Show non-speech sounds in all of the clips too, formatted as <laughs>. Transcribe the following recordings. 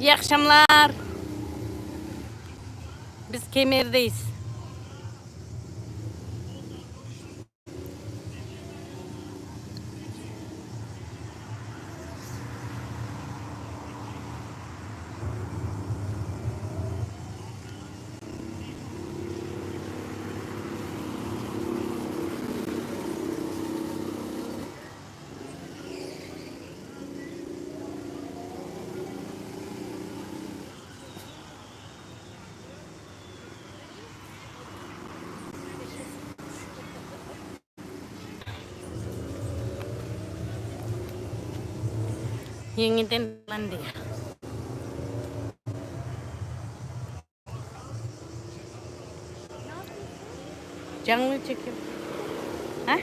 İyi akşamlar. Biz Kemer'deyiz. Yeniden lan diye. Canlı çekim. Ha?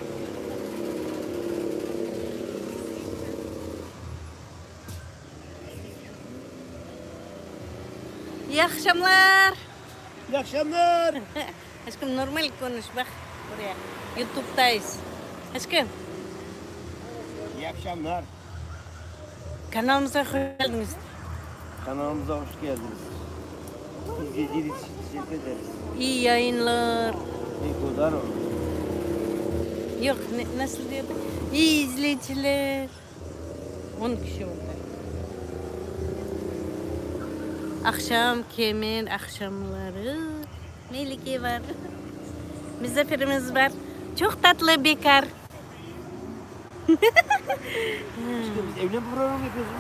İyi akşamlar. İyi akşamlar. <laughs> Aşkım normal konuş bak buraya. YouTube'dayız. Aşkım İyi akşamlar. Kanalımıza hoş geldiniz. Kanalımıza hoş geldiniz. İzlediğiniz için teşekkür ederiz. İyi yayınlar. İyi kadar. Yok ne, nasıl diyordu? İyi izleyiciler. 10 kişi oldu. Akşam kemer akşamları. Melike var. Misafirimiz var. Çok tatlı bekar. Aşkım biz evlen program yapıyoruz.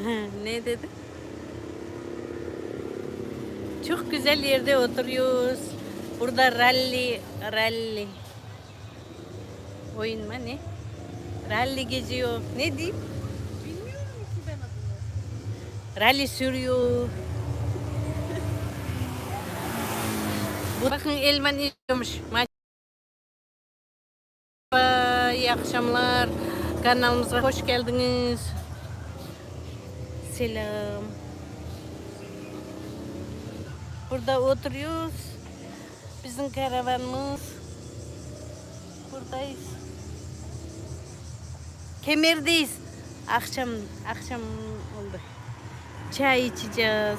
<laughs> ne dedi? Çok güzel yerde oturuyoruz. Burada rally, rally. Oyun mu ne? Rally geziyor. Ne diyeyim? Bilmiyorum ki ben adını. Rally sürüyor. Bakın Elman izliyormuş. Akşamlar. Kanalımıza hoş geldiniz. Selam. Burada oturuyoruz. Bizim karavanımız. Buradayız. Kemerdeyiz. Akşam akşam oldu. Çay içeceğiz.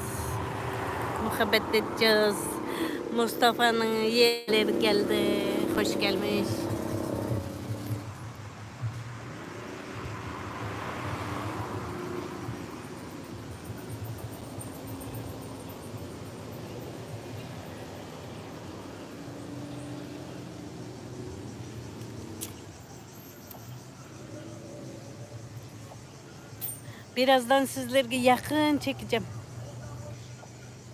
Muhabbet edeceğiz. Mustafa'nın yeğleri geldi. Hoş gelmiş. Birazdan sizlere yakın çekeceğim.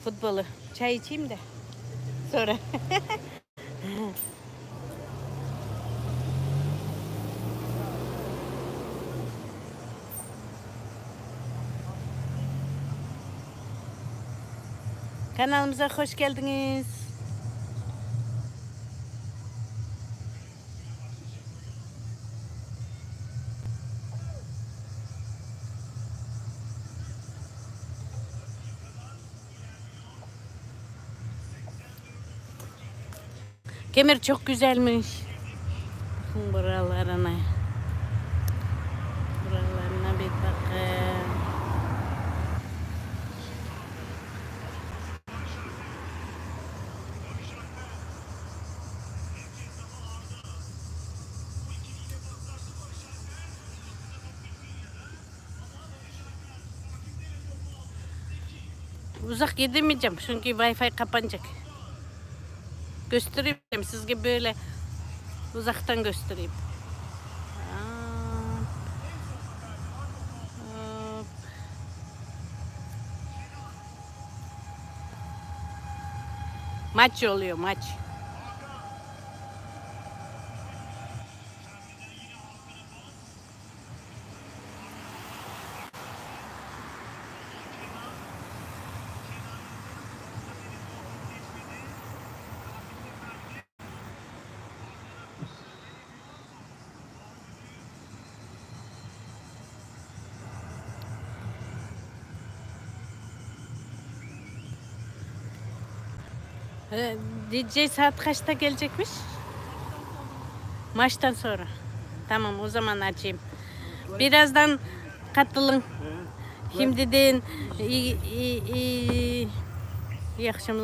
Futbolu. Çay içeyim de. Sonra. <laughs> Kanalımıza hoş geldiniz. Kemer çok güzelmiş. Bakın buralarına. Buralarına bir bakın. Uzak gidemeyeceğim çünkü Wi-Fi kapanacak. Göstereyim sizge böyle uzaktan göstereyim. Maç oluyor maç. Ee, DJ saat kaçta gelecekmiş? Maçtan sonra. Tamam o zaman açayım. Birazdan katılın. Şimdiden iyi, iyi, iyi, iyi akşamlar.